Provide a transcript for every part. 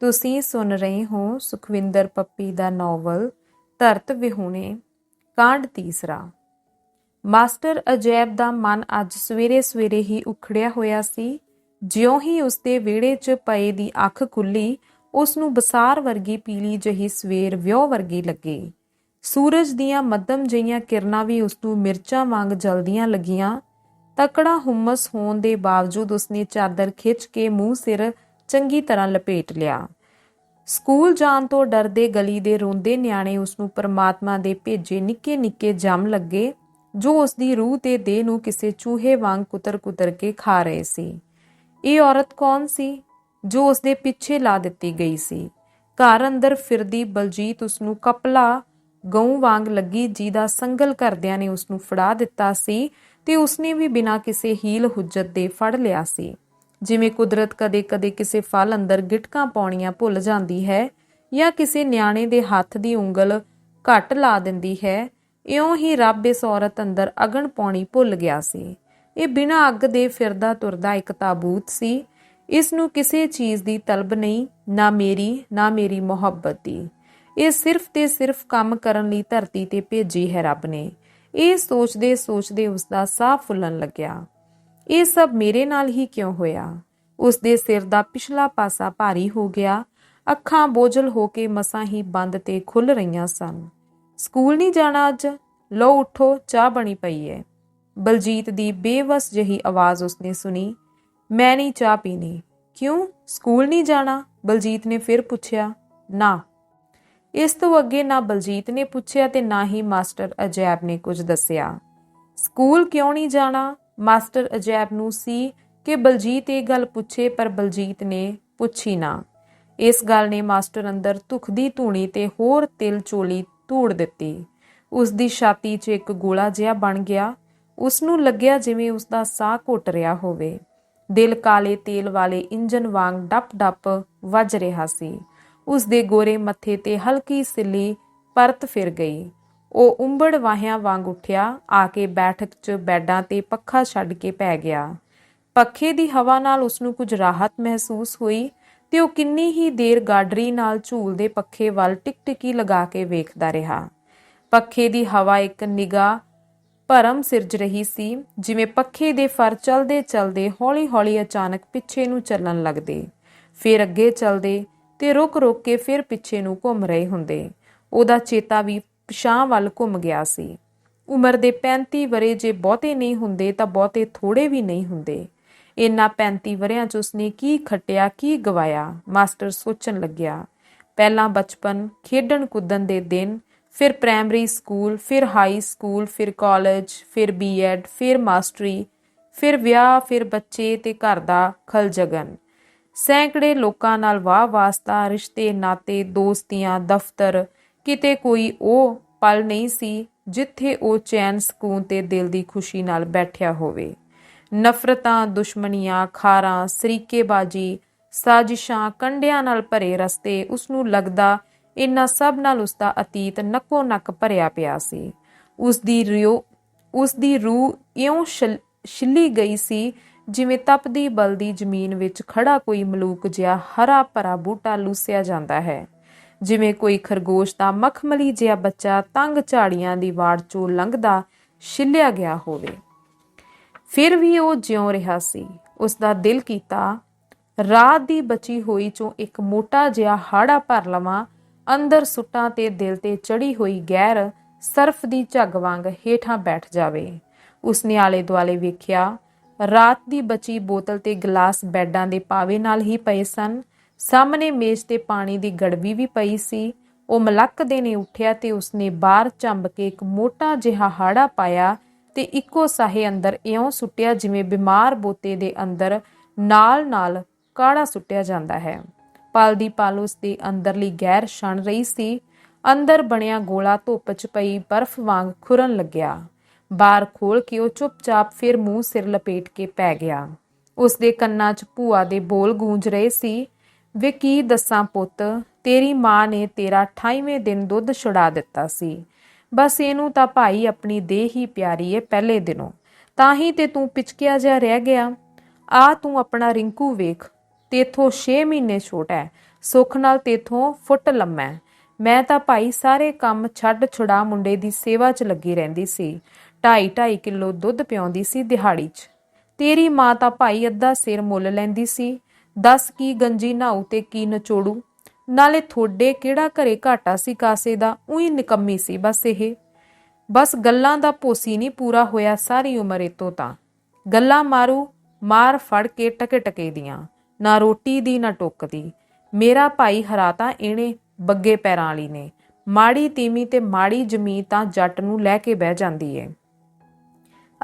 ਤੁਸੀਂ ਸੁਣ ਰਹੇ ਹੋ ਸੁਖਵਿੰਦਰ ਪੱਪੀ ਦਾ ਨਾਵਲ, ਧਰਤ ਵਿਹੂਣੇ, ਕਾਂਡ ਤੀਸਰਾ। ਮਾਸਟਰ ਅਜੈਬ ਦਾ ਮਨ ਅੱਜ ਸਵੇਰੇ ਸਵੇਰੇ ਹੀ ਉਖੜਿਆ ਹੋਇਆ ਸੀ। ਜਿਉਂ ਹੀ ਉਸਦੇ ਵਿਹੜੇ 'ਚ ਪਏ ਦੀ ਅੱਖ ਖੁੱਲੀ ਉਸ ਨੂੰ ਬਸਾਰ ਵਰਗੀ ਪੀਲੀ ਜਹੀ ਸਵੇਰ ਵਿਉ ਵਰਗੀ ਲੱਗੀ। ਸੂਰਜ ਦੀਆਂ ਮੱਧਮ ਜਿਹੀਆਂ ਕਿਰਨਾਂ ਵੀ ਉਸ ਨੂੰ ਮਿਰਚਾਂ ਵਾਂਗ ਜਲਦੀਆਂ ਲੱਗੀਆਂ। ਤਕੜਾ ਹੁਮਸ ਹੋਣ ਦੇ ਬਾਵਜੂਦ ਉਸਨੇ ਚਾਦਰ ਖਿੱਚ ਕੇ ਮੂੰਹ ਸਿਰ ਚੰਗੀ ਤਰ੍ਹਾਂ ਲਪੇਟ ਲਿਆ। ਸਕੂਲ ਜਾਣ ਤੋਂ ਡਰਦੇ ਗਲੀ ਦੇ ਰੋਂਦੇ ਨਿਆਣੇ ਉਸ ਨੂੰ ਪਰਮਾਤਮਾ ਦੇ ਭੇਜੇ ਨਿੱਕੇ ਨਿੱਕੇ ਜੰਮ ਲੱਗੇ, ਜੋ ਉਸ ਦੀ ਰੂਹ ਤੇ ਦੇਹ ਨੂੰ ਕਿਸੇ ਚੂਹੇ ਵਾਂਗ ਕੁਤਰ-ਕੁਤਰ ਕੇ ਖਾ ਰਹੇ ਸੀ। ਇਹ ਔਰਤ ਕੌਣ ਸੀ? ਜੋ ਉਸ ਦੇ ਪਿੱਛੇ ਲਾ ਦਿੱਤੀ ਗਈ ਸੀ। ਘਰ ਅੰਦਰ ਫਿਰਦੀ ਬਲਜੀਤ ਉਸ ਨੂੰ ਕਪਲਾ, ਗਊ ਵਾਂਗ ਲੱਗੀ ਜਿਹਦਾ ਸੰਗਲ ਕਰਦਿਆਂ ਨੇ ਉਸ ਨੂੰ ਫੜਾ ਦਿੱਤਾ ਸੀ ਤੇ ਉਸਨੇ ਵੀ ਬਿਨਾਂ ਕਿਸੇ ਹੀਲ ਹੁਜਤ ਦੇ ਫੜ ਲਿਆ ਸੀ। ਜਿਵੇਂ ਕੁਦਰਤ ਕਦੇ-ਕਦੇ ਕਿਸੇ ਫਲ ਅੰਦਰ ਗਿਟਕਾਂ ਪਾਉਣੀਆਂ ਭੁੱਲ ਜਾਂਦੀ ਹੈ ਜਾਂ ਕਿਸੇ ਨਿਆਣੇ ਦੇ ਹੱਥ ਦੀ ਉਂਗਲ ਘੱਟ ਲਾ ਦਿੰਦੀ ਹੈ, ਇਉਂ ਹੀ ਰੱਬ ਇਸ ਔਰਤ ਅੰਦਰ ਅਗਣ ਪਾਉਣੀ ਭੁੱਲ ਗਿਆ ਸੀ। ਇਹ ਬਿਨਾਂ ਅੱਗ ਦੇ ਫਿਰਦਾ ਤੁਰਦਾ ਇੱਕ ਤਾਬੂਤ ਸੀ। ਇਸ ਨੂੰ ਕਿਸੇ ਚੀਜ਼ ਦੀ ਤਲਬ ਨਹੀਂ, ਨਾ ਮੇਰੀ ਨਾ ਮੇਰੀ ਮੁਹੱਬਤ ਦੀ। ਇਹ ਸਿਰਫ ਤੇ ਸਿਰਫ ਕੰਮ ਕਰਨ ਲਈ ਧਰਤੀ ਤੇ ਭੇਜੀ ਹੈ ਰੱਬ ਨੇ। ਇਹ ਸੋਚਦੇ ਸੋਚਦੇ ਉਸ ਦਾ ਸਾਹ ਫੁੱਲਣ ਲੱਗਿਆ। ਇਹ ਸਭ ਮੇਰੇ ਨਾਲ ਹੀ ਕਿਉਂ ਹੋਇਆ? ਉਸ ਦੇ ਸਿਰ ਦਾ ਪਿਛਲਾ ਪਾਸਾ ਭਾਰੀ ਹੋ ਗਿਆ। ਅੱਖਾਂ ਬੋਝਲ ਹੋ ਕੇ ਮਸਾਂ ਹੀ ਬੰਦ ਤੇ ਖੁੱਲ ਰਹੀਆਂ ਸਨ। ਸਕੂਲ ਨਹੀਂ ਜਾਣਾ ਅੱਜ? ਲੋ ਉਠੋ, ਚਾਹ ਬਣੀ ਪਈ ਹੈ ਬਲਜੀਤ ਦੀ ਬੇਵਸ ਜਹੀ ਆਵਾਜ਼ ਉਸਨੇ ਸੁਣੀ। ਮੈਂ ਨਹੀਂ ਚਾਹ ਪੀਣੀ। ਕਿਉਂ? ਸਕੂਲ ਨਹੀਂ ਜਾਣਾ? ਬਲਜੀਤ ਨੇ ਫਿਰ ਪੁੱਛਿਆ। ਨਾ। ਇਸ ਤੋਂ ਅੱਗੇ ਨਾ ਬਲਜੀਤ ਨੇ ਪੁੱਛਿਆ ਤੇ ਨਾ ਹੀ ਮਾਸਟਰ ਅਜੈਬ ਨੇ ਕੁਝ ਦੱਸਿਆ। ਸਕੂਲ ਕਿਉਂ ਨਹੀਂ ਜਾਣਾ? ਮਾਸਟਰ ਅਜੈਬ ਨੂੰ ਸੀ ਕਿ ਬਲਜੀਤ ਇਹ ਗੱਲ ਪੁੱਛੇ, ਪਰ ਬਲਜੀਤ ਨੇ ਪੁੱਛੀ ਨਾ। ਇਸ ਗੱਲ ਨੇ ਮਾਸਟਰ ਅੰਦਰ ਧੁਖ ਦੀ ਧੂਣੀ ਤੇ ਹੋਰ ਤਿਲ ਚੋਲੀ ਧੂੜ ਦਿੱਤੀ। ਉਸ ਦੀ ਛਾਤੀ 'ਚ ਇੱਕ ਗੋਲਾ ਜਿਹਾ ਬਣ ਗਿਆ। ਉਸ ਨੂੰ ਲੱਗਿਆ ਜਿਵੇਂ ਉਸ ਦਾ ਸਾਹ ਘੁੱਟ ਰਿਹਾ ਹੋਵੇ। ਦਿਲ ਕਾਲੇ ਤੇਲ ਵਾਲੇ ਇੰਜਨ ਵਾਂਗ ਡੱਪ-ਡੱਪ ਵੱਜ ਰਿਹਾ ਸੀ। ਉਸ ਦੇ ਗੋਰੇ ਮੱਥੇ ਤੇ ਹਲਕੀ ਸਿੱਲੀ ਪਰਤ ਫਿਰ ਗਈ। ਉਹ ਉੰਬੜ ਵਾਹਿਆਂ ਵਾਂਗ ਉੱਠਿਆ, ਆ ਕੇ ਬੈਠਕ 'ਚ ਬੈੱਡਾਂ ਤੇ ਪੱਖਾ ਛੱਡ ਕੇ ਪੈ ਗਿਆ। ਪੱਖੇ ਦੀ ਹਵਾ ਨਾਲ ਉਸ ਨੂੰ ਕੁਝ ਰਾਹਤ ਮਹਿਸੂਸ ਹੋਈ ਤੇ ਉਹ ਕਿੰਨੀ ਹੀ ਦੇਰ ਗਾਡਰੀ ਨਾਲ ਝੂਲਦੇ ਪੱਖੇ ਵੱਲ ਟਿਕ-ਟਿਕੀ ਲਗਾ ਕੇ ਵੇਖਦਾ ਰਿਹਾ। ਪੱਖੇ ਦੀ ਹਵਾ ਇੱਕ ਨਿਗਾਹ ਭਰਮ ਸਿਰਜ ਰਹੀ ਸੀ, ਜਿਵੇਂ ਪੱਖੇ ਦੇ ਫਰ ਚਲਦੇ ਚਲਦੇ ਹੌਲੀ-ਹੌਲੀ ਅਚਾਨਕ ਪਿੱਛੇ ਨੂੰ ਚੱਲਣ ਲੱਗਦੇ। ਫਿਰ ਅੱਗੇ ਚਲਦੇ ਤੇ ਰੁਕ-ਰੁਕ ਕੇ ਫਿਰ ਪਿੱਛੇ ਨੂੰ ਘੁੰਮ ਰਹੇ ਹੁੰਦੇ। ਉਹਦਾ ਚੇਤਾ ਵੀ ਪਛਾਂ ਵੱਲ ਘੁੰਮ ਗਿਆ ਸੀ। ਉਮਰ ਦੇ 35 ਵਰੇ ਜੇ ਬਹੁਤੇ ਨਹੀਂ ਹੁੰਦੇ ਤਾਂ ਬਹੁਤੇ ਥੋੜੇ ਵੀ ਨਹੀਂ ਹੁੰਦੇ। ਇਨਾ 35 ਵਰਿਆਂ 'ਚ ਉਸਨੇ ਕੀ ਖੱਟਿਆ, ਕੀ ਗਵਾਇਆ, ਮਾਸਟਰ ਸੋਚਣ ਲੱਗਿਆ। ਪਹਿਲਾਂ ਬਚਪਨ, ਖੇਡਣ ਕੁੱਦਣ ਦੇ ਦਿਨ, ਫਿਰ ਪ੍ਰਾਇਮਰੀ ਸਕੂਲ, ਫਿਰ ਹਾਈ ਸਕੂਲ, ਫਿਰ ਕਾਲਜ, ਫਿਰ ਬੀਐਡ, ਫਿਰ ਮਾਸਟਰੀ, ਫਿਰ ਵਿਆਹ, ਫਿਰ ਬੱਚੇ ਤੇ ਘਰ ਦਾ ਖਲਜਗਨ। ਸੈਂਕੜੇ ਲੋਕਾਂ ਨਾਲ ਵਾਹ ਵਾਸਤਾ ਰਿਸ਼ਤੇ, ਨਾਤੇ, ਦੋਸਤੀਆਂ, ਦਫ਼ਤਰ ਕਿਤੇ ਕੋਈ ਉਹ ਪਲ ਨਹੀਂ ਸੀ ਜਿੱਥੇ ਉਹ ਚੈਨ ਸਕੂਨ ਤੇ ਦਿਲ ਦੀ ਖੁਸ਼ੀ ਨਾਲ ਬੈਠਿਆ ਹੋਵੇ। ਨਫ਼ਰਤਾਂ, ਦੁਸ਼ਮਣੀਆਂ, ਖਾਰਾਂ, ਸਰੀਕੇਬਾਜੀ, ਸਾਜ਼ਿਸ਼ਾਂ ਕੰਡਿਆਂ ਨਾਲ ਭਰੇ ਰਸਤੇ ਉਸ ਨੂੰ ਲੱਗਦਾ ਇਨ੍ਹਾਂ ਸਭ ਨਾਲ ਉਸ ਦਾ ਅਤੀਤ ਨੱਕੋ ਨੱਕ ਭਰਿਆ ਪਿਆ ਸੀ। ਉਸ ਦੀ ਰਿਓ ਉਸ ਦੀ ਰੂਹ ਇਉਂ ਛਿੱਲੀ ਗਈ ਸੀ ਜਿਵੇਂ ਤਪਦੀ ਬਲਦੀ ਜ਼ਮੀਨ ਵਿੱਚ ਖੜਾ ਕੋਈ ਮਲੂਕ ਜਿਹਾ ਹਰਾ ਭਰਾ ਬੂਟਾ ਲੂਸਿਆ ਜਾਂਦਾ ਹੈ। ਜਿਵੇਂ ਕੋਈ ਖਰਗੋਸ਼ ਦਾ ਮਖਮਲੀ ਜਿਹਾ ਬੱਚਾ ਤੰਗ ਝਾੜੀਆਂ ਦੀ ਵਾੜ ਚੋਂ ਲੰਘਦਾ ਛਿੱਲਿਆ ਗਿਆ ਹੋਵੇ। ਫਿਰ ਵੀ ਉਹ ਜਿਉਂ ਰਿਹਾ ਸੀ। ਉਸ ਦਾ ਦਿਲ ਕੀਤਾ, ਰਾਤ ਦੀ ਬਚੀ ਹੋਈ ਚੋਂ ਇੱਕ ਮੋਟਾ ਜਿਹਾ ਹਾੜਾ ਭਰ ਲਵਾਂ, ਅੰਦਰ ਸੁੱਟਾਂ ਤੇ ਦਿਲ ਤੇ ਚੜੀ ਹੋਈ ਗੈਰ ਸਰਫ ਦੀ ਝੱਗ ਵਾਂਗ ਹੇਠਾਂ ਬੈਠ ਜਾਵੇ। ਉਸਨੇ ਆਲੇ ਦੁਆਲੇ ਵੇਖਿਆ, ਰਾਤ ਦੀ ਬਚੀ ਬੋਤਲ ਤੇ ਗਲਾਸ ਬੈੱਡਾਂ ਦੇ ਪਾਵੇ ਨਾਲ ਹੀ ਪਏ ਸਨ। ਸਾਹਮਣੇ ਮੇਜ਼ ਤੇ ਪਾਣੀ ਦੀ ਗੜਵੀ ਵੀ ਪਈ ਸੀ। ਉਹ ਮਲੱਕਦੇ ਨੇ ਉੱਠਿਆ ਤੇ ਉਸਨੇ ਬਾਹਰ ਚੰਬ ਕੇ ਇੱਕ ਮੋਟਾ ਜਿਹਾ ਹਾੜਾ ਪਾਇਆ ਤੇ ਇੱਕੋ ਸਾਹੇ ਅੰਦਰ ਇਉਂ ਸੁੱਟਿਆ ਜਿਵੇਂ ਬਿਮਾਰ ਬੋਤੇ ਦੇ ਅੰਦਰ ਨਾਲ-ਨਾਲ ਕਾੜਾ ਸੁੱਟਿਆ ਜਾਂਦਾ ਹੈ। ਪਲ ਦੀ ਪਲ ਉਸ ਦੇ ਅੰਦਰਲੀ ਗੈਰ ਛਣ ਰਹੀ ਸੀ। ਅੰਦਰ ਬਣਿਆ ਗੋਲਾ ਧੁੱਪ 'ਚ ਪਈ ਬਰਫ਼ ਵਾਂਗ ਖੁਰਨ ਲੱਗਿਆ। ਬਾਹਰ ਖੋਲ ਕੇ ਉਹ ਚੁੱਪਚਾਪ ਫਿਰ ਮੂੰਹ ਸਿਰ ਲਪੇਟ ਕੇ ਪੈ ਗਿਆ। ਉਸ ਦੇ ਕੰਨਾਂ 'ਚ ਭੂਆ ਦੇ ਬੋਲ ਗੂੰਜ ਰਹੇ ਸੀ। ਵੇ ਕੀ ਦੱਸਾਂ ਪੁੱਤ, ਤੇਰੀ ਮਾਂ ਨੇ ਤੇਰਾ 28ਵੇਂ ਦਿਨ ਦੁੱਧ ਛੁਡਾ ਦਿੱਤਾ ਸੀ। ਬਸ ਇਹਨੂੰ ਤਾਂ ਭਾਈ ਆਪਣੀ ਦੇਹ ਹੀ ਪਿਆਰੀ ਏ ਪਹਿਲੇ ਦਿਨੋਂ। ਤਾਂ ਹੀ ਤੇ ਤੂੰ ਪਿਚਕਿਆ ਜਿਹਾ ਰਹਿ ਗਿਆ। ਆ ਤੂੰ ਆਪਣਾ ਰਿੰਕੂ ਵੇਖ, ਤੇਥੋਂ 6 ਮਹੀਨੇ ਛੋਟਾ ਹੈ ਸੁੱਖ ਨਾਲ ਤੇਥੋਂ ਫੁੱਟ ਲੰਮਾ ਹੈ ਮੈਂ ਤਾਂ ਭਾਈ ਸਾਰੇ ਕੰਮ ਛੱਡ ਛੁਡਾ ਮੁੰਡੇ ਦੀ ਸੇਵਾ 'ਚ ਲੱਗੀ ਰਹਿੰਦੀ ਸੀ। 2.5 2.5 ਕਿਲੋ ਦੁੱਧ ਪਿਆਉਂਦੀ ਸੀ ਦਿਹਾੜੀ 'ਚ। ਤੇਰੀ ਮਾਂ ਤਾਂ ਭਾਈ ਅੱਧਾ ਸਿਰ ਮੁੱਲ ਲੈਂਦੀ ਸੀ। ਦੱਸ ਕੀ ਗੰਜੀ ਨਾਉ ਤੇ ਕੀ ਨਚੋੜੂ। ਨਾਲੇ ਥੋੜੇ ਕਿਹੜਾ ਘਰੇ ਘਾਟਾ ਸੀ ਕਾਸੇ ਦਾ, ਉਹੀ ਨਿਕੰਮੀ ਸੀ ਬਸ ਇਹ। ਬਸ ਗੱਲਾਂ ਦਾ ਪੋਸੀ ਨਹੀਂ ਪੂਰਾ ਹੋਇਆ ਸਾਰੀ ਉਮਰ ਇਤੋਂ ਤਾਂ। ਗੱਲਾਂ ਮਾਰੂ, ਮਾਰ ਫੜ ਕੇ ਟਕੇ ਟਕੇ ਦੀਆਂ। ਨਾ ਰੋਟੀ ਦੀ, ਨਾ ਟੁੱਕ ਦੀ। ਮੇਰਾ ਭਾਈ ਹਰਾਤਾ ਇਹਨੇ ਬੱਗੇ ਪੈਰਾਂ ਵਾਲੀ ਨੇ। ਮਾੜੀ ਤੀਮੀ ਤੇ ਮਾੜੀ ਜ਼ਮੀਨ ਤਾਂ ਜੱਟ ਨੂੰ ਲੈ ਕੇ ਬਹਿ ਜਾਂਦੀ ਏ।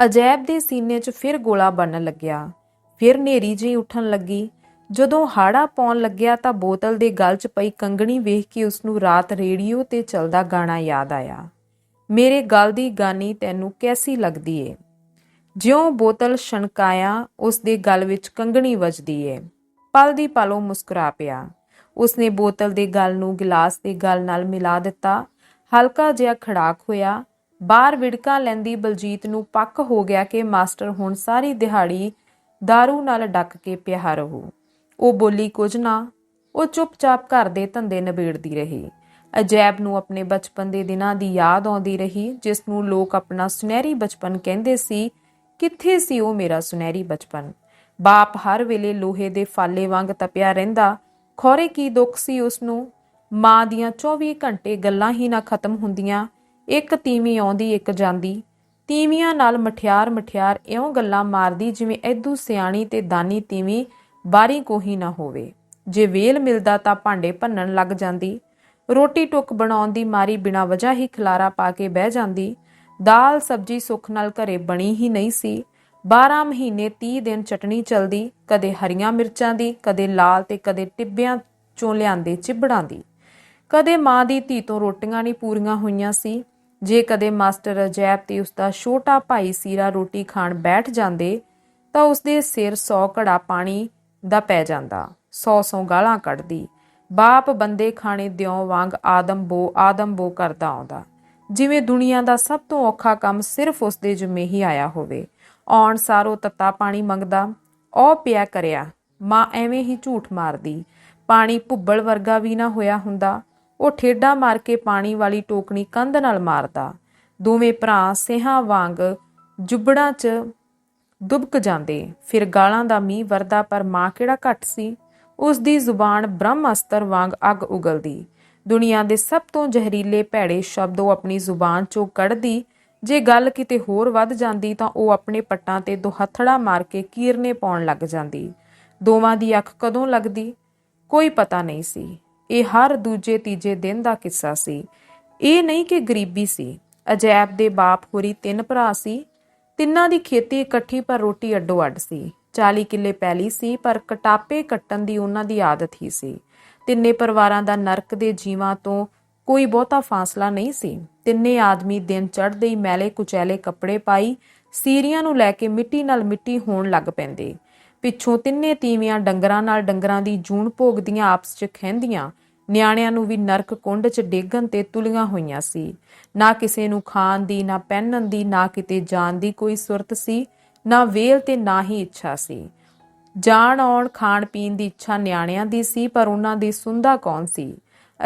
ਅਜੈਬ ਦੇ ਸੀਨੇ 'ਚ ਫਿਰ ਗੋਲਾ ਬਣਨ ਲੱਗਿਆ। ਫਿਰ ਨੇਰੀ ਜਿਹੀ ਉੱਠਣ ਲੱਗੀ। ਜਦੋਂ ਹਾੜਾ ਪਾਉਣ ਲੱਗਿਆ ਤਾਂ ਬੋਤਲ ਦੇ ਗਲ 'ਚ ਪਈ ਕੰਗਣੀ ਵੇਖ ਕੇ ਉਸ ਨੂੰ ਰਾਤ ਰੇਡੀਓ ਤੇ ਚੱਲਦਾ ਗਾਣਾ ਯਾਦ ਆਇਆ। ਮੇਰੇ ਗਲ ਦੀ ਗਾਨੀ ਤੈਨੂੰ ਕੈਸੀ ਲੱਗਦੀ ਏ? ਜਿਉਂ ਬੋਤਲ ਛਣਕਾਇਆ, ਉਸ ਦੇ ਗਲ ਵਿੱਚ ਕੰਗਣੀ ਵੱਜਦੀ ਏ। ਪਲ ਦੀ ਪਲ ਮੁਸਕਰਾ ਪਿਆ। ਉਸਨੇ ਬੋਤਲ ਦੇ ਗਲ ਨੂੰ ਗਲਾਸ ਦੇ ਗਲ ਨਾਲ ਮਿਲਾ ਦਿੱਤਾ। ਹਲਕਾ ਜਿਹਾ ਖੜਾਕ ਹੋਇਆ। ਬਾਹਰ ਵਿੜਕਾਂ ਲੈਂਦੀ ਬਲਜੀਤ ਨੂੰ ਪੱਕ ਹੋ ਗਿਆ ਕਿ ਮਾਸਟਰ ਹੁਣ ਸਾਰੀ ਦਿਹਾੜੀ दारू ਨਾਲ ਡੱਕ ਕੇ ਪਿਆ ਰਹੂ। ਉਹ ਬੋਲੀ ਕੁਝ ਨਾ, ਉਹ ਚੁੱਪਚਾਪ ਘਰ ਦੇ ਧੰਦੇ ਨਿਬੇੜਦੀ ਰਹੀ। ਅਜੈਬ ਨੂੰ ਆਪਣੇ ਬਚਪਨ ਦੇ ਦਿਨਾਂ ਦੀ ਯਾਦ ਆਉਂਦੀ ਰਹੀ, ਜਿਸ ਨੂੰ ਲੋਕ ਆਪਣਾ ਸੁਨਹਿਰੀ ਬਚਪਨ ਕਹਿੰਦੇ ਸੀ, ਕਿੱਥੇ ਸੀ ਉਹ ਮੇਰਾ ਸੁਨਹਿਰੀ ਬਚਪਨ? ਬਾਪ ਹਰ ਵੇਲੇ ਲੋਹੇ ਦੇ ਫਾਲੇ ਵਾਂਗ ਤਪਿਆ ਰਹਿੰਦਾ। ਖੋਰੇ ਕੀ ਦੁੱਖ ਸੀ ਉਸ ਨੂੰ? ਮਾਂ ਦੀਆਂ 24 ਘੰਟੇ ਗੱਲਾਂ ਹੀ ਨਾ ਖਤਮ ਹੁੰਦੀਆਂ। ਇੱਕ ਤੀਵੀਂ ਆਉਂਦੀ, ਇੱਕ ਜਾਂਦੀ। ਤੀਵੀਆਂ ਨਾਲ ਮਠਿਆਰ ਮਠਿਆਰ ਇਉਂ ਗੱਲਾਂ ਮਾਰਦੀ ਜਿਵੇਂ ਐਦੂ ਸਿਆਣੀ ਤੇ ਦਾਨੀ ਤੀਵੀਂ ਬਾਰੀ ਕੋਹੀ ਨਾ ਹੋਵੇ। ਜੇ ਵੇਲ ਮਿਲਦਾ ਤਾਂ ਭਾਂਡੇ ਭੰਨਣ ਲੱਗ ਜਾਂਦੀ। ਰੋਟੀ ਟੁੱਕ ਬਣਾਉਣ ਦੀ ਮਾਰੀ ਬਿਨਾਂ ਵਜ੍ਹਾ ਹੀ ਖਲਾਰਾ ਪਾ ਕੇ ਬਹਿ ਜਾਂਦੀ। ਦਾਲ ਸਬਜੀ ਸੁੱਖ ਨਾਲ ਘਰੇ ਬਣੀ ਹੀ ਨਹੀਂ ਸੀ। 12 ਮਹੀਨੇ 30 ਦਿਨ ਚਟਣੀ ਚਲਦੀ, ਕਦੇ ਹਰੀਆਂ ਮਿਰਚਾਂ ਦੀ, ਕਦੇ ਲਾਲ ਤੇ ਕਦੇ ਟਿੱਬਿਆਂ ਚੋਂ ਲਿਆਂਦੇ ਚਿਬੜਾਂ ਦੀ। ਕਦੇ ਮਾਂ ਦੀ ਧੀ ਤੋਂ ਰੋਟੀਆਂ ਨਹੀਂ ਪੂਰੀਆਂ ਹੋਈਆਂ ਸੀ। ਜੇ ਕਦੇ ਮਾਸਟਰ ਅਜੈਬ ਤੇ ਉਸਦਾ ਛੋਟਾ ਭਾਈ ਸੀਰਾ ਰੋਟੀ ਖਾਣ ਬੈਠ ਜਾਂਦੇ, ਤਾਂ ਉਸਦੇ ਸਿਰ 100 ਘੜਾ ਪਾਣੀ ਦਾ ਪੈ ਜਾਂਦਾ। ਸੌ ਸੌ ਗਾਲਾਂ ਕੱਢਦੀ। ਬਾਪ ਬੰਦੇ ਖਾਣੇ ਦਿਉ ਵਾਂਗ ਆਦਮ ਬੋ ਆਦਮ ਬੋ ਕਰਦਾ ਆਉਂਦਾ। ਜਿਵੇਂ ਦੁਨੀਆ ਦਾ ਸਭ ਤੋਂ ਔਖਾ ਕੰਮ ਸਿਰਫ ਉਸਦੇ ਜਿੰਮੇ ਹੀ ਆਇਆ ਹੋਵੇ। ਆਉਣ ਸਾਰੋ ਤੱਤਾ ਪਾਣੀ ਮੰਗਦਾ। ਉਹ ਪਿਆ ਕਰਿਆ। ਮਾਂ ਐਵੇਂ ਹੀ ਝੂਠ ਮਾਰਦੀ। ਪਾਣੀ ਭੁੱਬਲ ਵਰਗਾ ਵੀ ਨਾ ਹੋਇਆ ਹੁੰਦਾ। ਉਹ ਠੇਡਾ ਮਾਰ ਕੇ ਪਾਣੀ ਵਾਲੀ ਟੋਕਣੀ ਕੰਧ ਨਾਲ ਮਾਰਦਾ। ਦੋਵੇਂ ਭਰਾ ਸਿਹਾਂ ਵਾਂਗ ਜੁਬੜਾਂ 'ਚ ਦੁਬਕ ਜਾਂਦੇ। ਫਿਰ ਗਾਲਾਂ ਦਾ ਮੀਂਹ ਵਰਦਾ, ਪਰ ਮਾਂ ਕਿਹੜਾ ਘੱਟ ਸੀ? ਉਸ ਦੀ ਜ਼ੁਬਾਨ ਬ੍ਰਹਮ ਅਸਤਰ ਵਾਂਗ ਅੱਗ ਉਗਲਦੀ। ਦੁਨੀਆ ਦੇ ਸਭ ਤੋਂ ਜ਼ਹਿਰੀਲੇ ਭੈੜੇ ਸ਼ਬਦ ਉਹ ਆਪਣੀ ਜ਼ੁਬਾਨ 'ਚੋਂ ਕੱਢਦੀ। ਜੇ ਗੱਲ ਕਿਤੇ ਹੋਰ ਵੱਧ ਜਾਂਦੀ ਤਾਂ ਉਹ ਆਪਣੇ ਪੱਟਾਂ ਤੇ ਦੁਹੱਥੜਾ ਮਾਰ ਕੇ ਕੀਰਨੇ ਪਾਉਣ ਲੱਗ ਜਾਂਦੀ। ਦੋਵਾਂ ਦੀ ਅੱਖ ਕਦੋਂ ਲੱਗਦੀ? ਕੋਈ ਪਤਾ ਨਹੀਂ ਸੀ। ਇਹ ਹਰ ਦੂਜੇ ਤੀਜੇ ਦਿਨ ਦਾ ਕਿੱਸਾ ਸੀ। ਇਹ ਨਹੀਂ ਕਿ ਗਰੀਬੀ ਸੀ। ਅਜੈਬ ਦੇ ਬਾਪ ਹੋਰੀ ਤਿੰਨ ਭਰਾ ਸੀ। ਤਿੰਨਾਂ ਦੀ ਖੇਤੀ ਇਕੱਠੀ ਪਰ ਰੋਟੀ ਅੱਡੋ ਅੱਡ ਸੀ। 40 ਕਿੱਲੇ ਪੈਲੀ ਸੀ, ਪਰ ਕਟਾਪੇ ਕੱਟਣ ਦੀ ਉਹਨਾਂ ਦੀ ਆਦਤ ਹੀ ਸੀ। ਤਿੰਨੇ ਪਰਿਵਾਰਾਂ ਦਾ ਨਰਕ ਦੇ ਜੀਵਾਂ ਤੋਂ ਕੋਈ ਬਹੁਤਾ ਫਾਸਲਾ ਨਹੀਂ ਸੀ। ਤਿੰਨੇ ਆਦਮੀ ਦਿਨ ਚੜ੍ਹਦੇ ਹੀ ਮੈਲੇ ਕੁਚੈਲੇ ਕੱਪੜੇ ਪਾਈ, ਸੀਰੀਆਂ ਨੂੰ ਲੈ ਕੇ ਮਿੱਟੀ ਨਾਲ ਮਿੱਟੀ ਹੋਣ ਲੱਗ ਪੈਂਦੇ। ਪਿੱਛੋਂ ਤਿੰਨੇ ਤੀਵੀਆਂ ਡੰਗਰਾਂ ਨਾਲ ਡੰਗਰਾਂ ਦੀ ਜੂਣ ਭੋਗਦੀਆਂ ਆਪਸ 'ਚ ਖਹਿੰਦੀਆਂ ਨਿਆਣਿਆਂ ਨੂੰ ਵੀ ਨਰਕ ਕੁੰਡ 'ਚ ਡੇਗਣ ਤੇ ਤੁਲੀਆਂ ਹੋਈਆਂ ਸੀ। ਨਾ ਕਿਸੇ ਨੂੰ ਖਾਣ ਦੀ, ਨਾ ਪਹਿਨਣ ਦੀ, ਨਾ ਕਿਤੇ ਜਾਣ ਦੀ ਕੋਈ ਸੁਰਤ ਸੀ, ਨਾ ਵੇਲ ਤੇ ਨਾ ਹੀ ਇੱਛਾ ਸੀ। ਜਾਣ ਆਉਣ, ਖਾਣ ਪੀਣ ਦੀ ਇੱਛਾ ਨਿਆਣਿਆਂ ਦੀ ਸੀ, ਪਰ ਉਹਨਾਂ ਦੀ ਸੁੰਦਾ ਕੌਣ ਸੀ?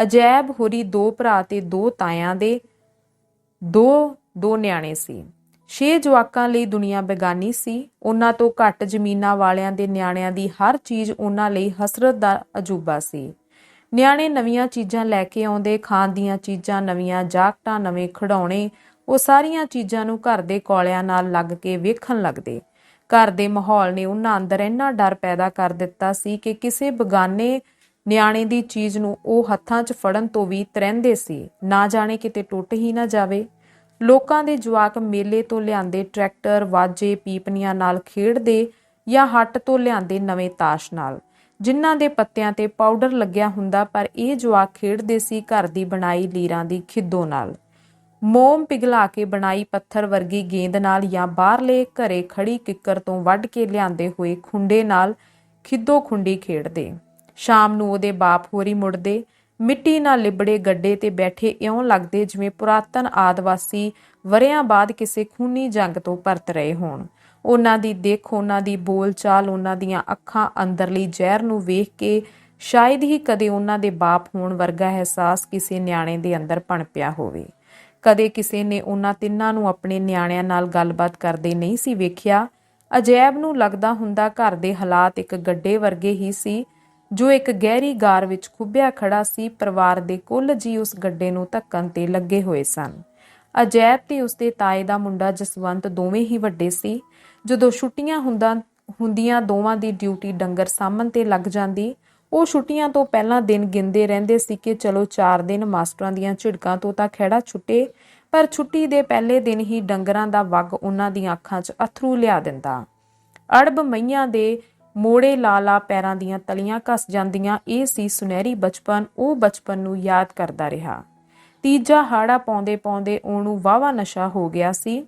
ਅਜੈਬ ਹੋਰੀ ਦੋ ਭਰਾ ਤੇ ਦੋ ਤਾਇਆਂ ਦੇ ਦੋ ਦੋ ਨਿਆਣੇ ਸੀ। ਛੇ ਜਵਾਕਾਂ ਲਈ ਦੁਨੀਆ ਬੇਗਾਨੀ ਸੀ। ਉਹਨਾਂ ਤੋਂ ਘੱਟ ਜ਼ਮੀਨਾਂ ਵਾਲਿਆਂ ਦੇ ਨਿਆਣਿਆਂ ਦੀ ਹਰ ਚੀਜ਼ ਉਹਨਾਂ ਲਈ ਹਸਰਤ ਦਾ ਅਜੂਬਾ ਸੀ। ਨਿਆਣੇ ਨਵੀਆਂ ਚੀਜ਼ਾਂ ਲੈ ਕੇ ਆਉਂਦੇ, ਖਾਣ ਦੀਆਂ ਚੀਜ਼ਾਂ, ਨਵੀਆਂ ਜਾਕਟਾਂ, ਨਵੇਂ ਖਿਡੌਣੇ, ਉਹ ਸਾਰੀਆਂ ਚੀਜ਼ਾਂ ਨੂੰ ਘਰ ਦੇ ਕੋਲਿਆਂ ਨਾਲ ਲੱਗ ਕੇ ਵੇਖਣ ਲੱਗਦੇ। ਘਰ ਦੇ ਮਾਹੌਲ ਨੇ ਉਹਨਾਂ ਅੰਦਰ ਇੰਨਾ ਡਰ ਪੈਦਾ ਕਰ ਦਿੱਤਾ ਸੀ ਕਿ ਕਿਸੇ ਬਗਾਨੇ ਨਿਆਣੇ ਦੀ ਚੀਜ਼ ਨੂੰ ਉਹ ਹੱਥਾਂ 'ਚ ਫੜਨ ਤੋਂ ਵੀ ਤਰੰਦੇ ਸੀ। ਨਾ ਜਾਣੇ ਕਿਤੇ ਟੁੱਟ ਹੀ ਨਾ ਜਾਵੇ। ਲੋਕਾਂ ਦੇ ਜਵਾਕ ਮੇਲੇ ਤੋਂ ਲਿਆਂਦੇ ਟਰੈਕਟਰ, ਵਾਜੇ ਪੀਪਨੀਆਂ ਨਾਲ ਖੇਡਦੇ ਜਾਂ ਹੱਟ ਤੋਂ ਲਿਆਂਦੇ ਨਵੇਂ ਤਾਸ਼ ਨਾਲ। ਜਿਨ੍ਹਾਂ ਦੇ ਪੱਤਿਆਂ ਤੇ ਪਾਊਡਰ ਲੱਗਿਆ ਹੁੰਦਾ, ਪਰ ਇਹ ਜਵਾਕ ਖੇਡਦੇ ਸੀ ਘਰ ਦੀ ਬਣਾਈ ਲੀਰਾਂ ਦੀ ਖਿੱਦੋ ਨਾਲ। ਮੋਮ ਪਿਘਲਾ ਕੇ ਬਣਾਈ ਪੱਥਰ ਵਰਗੀ ਗੇਂਦ ਨਾਲ ਜਾਂ ਬਾਹਰਲੇ ਘਰੇ ਖੜੀ ਕਿੱਕਰ ਤੋਂ ਵੱਢ ਕੇ ਲਿਆਂਦੇ ਹੋਏ ਖੁੰਡੇ ਨਾਲ ਖਿੱਦੋ ਖੁੰਡੀ ਖੇਡਦੇ। ਸ਼ਾਮ ਨੂੰ ਉਹਦੇ ਬਾਪ ਹੋਰੀ ਮੁੜਦੇ। ਮਿੱਟੀ ਨਾਲ ਲਿਬੜੇ ਗੱਡੇ ਤੇ ਬੈਠੇ ਇਉਂ ਲੱਗਦੇ ਜਿਵੇਂ ਪੁਰਾਤਨ ਆਦਿਵਾਸੀ ਵਰਿਆਂ ਬਾਅਦ ਕਿਸੇ ਖੂਨੀ ਜੰਗ ਤੋਂ ਪਰਤ ਰਹੇ ਹੋਣ। ਉਹਨਾਂ ਦੀ ਦਿੱਖ, ਉਹਨਾਂ ਦੀ ਬੋਲਚਾਲ, ਉਹਨਾਂ ਦੀਆਂ ਅੱਖਾਂ ਅੰਦਰਲੀ ਜ਼ਹਿਰ ਨੂੰ ਵੇਖ ਕੇ ਸ਼ਾਇਦ ਹੀ ਕਦੇ ਉਹਨਾਂ ਦੇ ਬਾਪ ਹੋਣ ਵਰਗਾ ਅਹਿਸਾਸ ਕਿਸੇ ਨਿਆਣੇ ਦੇ ਅੰਦਰ ਪਣਪਿਆ ਹੋਵੇ। ਕਦੇ ਕਿਸੇ ਨੇ ਉਹਨਾਂ ਤਿੰਨਾਂ ਨੂੰ ਆਪਣੇ ਨਿਆਣਿਆਂ ਨਾਲ ਗੱਲਬਾਤ ਕਰਦੇ ਨਹੀਂ ਸੀ ਵੇਖਿਆ। ਅਜੈਬ ਨੂੰ ਲੱਗਦਾ ਹੁੰਦਾ ਘਰ ਦੇ ਹਾਲਾਤ ਇੱਕ ਗੱਡੇ ਵਰਗੇ ਹੀ ਸੀ, ਜੋ ਇੱਕ ਗਹਿਰੀ ਗਾਰ ਵਿੱਚ ਖੁੱਬਿਆ ਖੜਾ ਸੀ। ਪਰਿਵਾਰ ਦੇ ਕੁੱਲ ਜੀ ਉਸ ਗੱਡੇ ਨੂੰ ਧੱਕਣ ਤੇ ਲੱਗੇ ਹੋਏ ਸਨ। ਅਜੈਬ ਤੇ ਉਸਦੇ ਤਾਏ ਦਾ ਮੁੰਡਾ ਜਸਵੰਤ ਦੋਵੇਂ ਹੀ ਵੱਡੇ ਸੀ। ਜਦੋਂ ਛੁੱਟੀਆਂ ਹੁੰਦਾ ਹੁੰਦੀਆਂ ਦੋਵਾਂ ਦੀ ਡਿਊਟੀ ਡੰਗਰ ਸਾਂਭਣ ਤੇ ਲੱਗ ਜਾਂਦੀ, ਉਹ ਛੁੱਟੀਆਂ ਤੋਂ ਪਹਿਲਾਂ ਦਿਨ ਗਿਣਦੇ ਰਹਿੰਦੇ ਸੀ ਕਿ ਚਲੋ 4 ਦਿਨ ਮਾਸਟਰਾਂ ਦੀਆਂ ਝਿੜਕਾਂ ਤੋਂ ਤਾਂ ਖਹਿੜਾ ਛੁੱਟੇ, ਪਰ ਛੁੱਟੀ ਦੇ ਪਹਿਲੇ ਦਿਨ ਹੀ ਡੰਗਰਾਂ ਦਾ ਵੱਗ ਉਹਨਾਂ ਦੀਆਂ ਅੱਖਾਂ 'ਚ ਅਥਰੂ ਲਿਆ ਦਿੰਦਾ। ਅੜਬ ਮਈਆਂ ਦੇ ਮੋੜੇ ਲਾਲਾ ਪੈਰਾਂ ਦੀਆਂ ਤਲੀਆਂ ਘਸ ਜਾਂਦੀਆਂ, ਇਹ ਸੀ ਸੁਨਹਿਰੀ ਬਚਪਨ, ਉਹ ਬਚਪਨ ਨੂੰ ਯਾਦ ਕਰਦਾ ਰਿਹਾ। ਤੀਜਾ ਹਾੜਾ ਪਾਉਂਦੇ ਪਾਉਂਦੇ ਉਹਨੂੰ ਵਾਵਾ ਨਸ਼ਾ ਹੋ ਗਿਆ ਸੀ।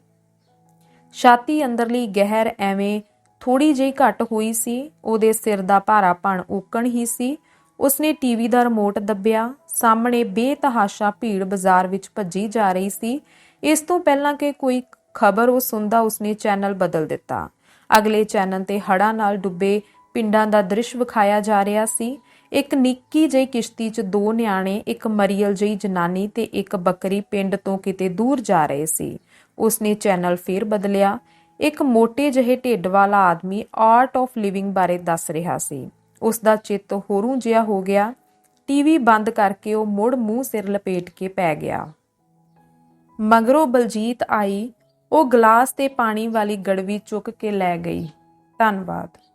ਛਾਤੀ ਅੰਦਰਲੀ ਗਹਿਰ ਐਵੇਂ ਥੋੜੀ ਜਿਹੀ ਘਟ ਹੋਈ ਸੀ। ਉਹਦੇ ਸਿਰ ਦਾ ਭਾਰਾਪਣ ਓਕਣ ਹੀ ਸੀ। ਉਸਨੇ ਟੀਵੀ ਦਾ ਰਿਮੋਟ ਦੱਬਿਆ। ਸਾਹਮਣੇ ਬੇਤਹਾਸ਼ਾ ਭੀੜ ਬਾਜ਼ਾਰ ਵਿੱਚ ਭੱਜੀ ਜਾ ਰਹੀ ਸੀ। ਇਸ ਤੋਂ ਪਹਿਲਾਂ ਕਿ ਕੋਈ ਖਬਰ ਉਹ ਸੁਣਦਾ ਉਸਨੇ ਚੈਨਲ ਬਦਲ ਦਿੱਤਾ। ਅਗਲੇ ਚੈਨਲ ਤੇ ਹੜ੍ਹਾਂ ਨਾਲ ਡੁੱਬੇ ਪਿੰਡਾਂ ਦਾ ਦ੍ਰਿਸ਼ ਵਿਖਾਇਆ ਜਾ ਰਿਹਾ ਸੀ। ਇੱਕ ਨਿੱਕੀ ਜਿਹੀ ਕਿਸ਼ਤੀ 'ਚ ਦੋ ਨਿਆਣੇ, ਇੱਕ ਮਰੀਅਲ ਜਿਹੀ ਜਨਾਨੀ ਤੇ ਇੱਕ ਬੱਕਰੀ ਪਿੰਡ ਤੋਂ ਕਿਤੇ ਦੂਰ ਜਾ ਰਹੇ ਸੀ। ਉਸਨੇ ਚੈਨਲ ਫੇਰ ਬਦਲਿਆ। ਇੱਕ ਮੋਟੇ ਜਿਹੇ ਢਿੱਡ ਵਾਲਾ ਆਦਮੀ ਆਰਟ ਆਫ ਲਿਵਿੰਗ ਬਾਰੇ ਦੱਸ ਰਿਹਾ ਸੀ। ਉਸ ਦਾ ਚਿੱਤ ਹੋਰੂ ਜਿਹਾ ਹੋ ਗਿਆ। ਟੀਵੀ ਬੰਦ ਕਰਕੇ ਉਹ ਮੁੜ ਮੂੰਹ ਸਿਰ ਲਪੇਟ ਕੇ ਪੈ ਗਿਆ। ਮਗਰੋਂ ਬਲਜੀਤ ਆਈ। ਉਹ ਗਲਾਸ ਤੇ ਪਾਣੀ ਵਾਲੀ ਗੜਵੀ ਚੁੱਕ ਕੇ ਲੈ ਗਈ। ਧੰਨਵਾਦ।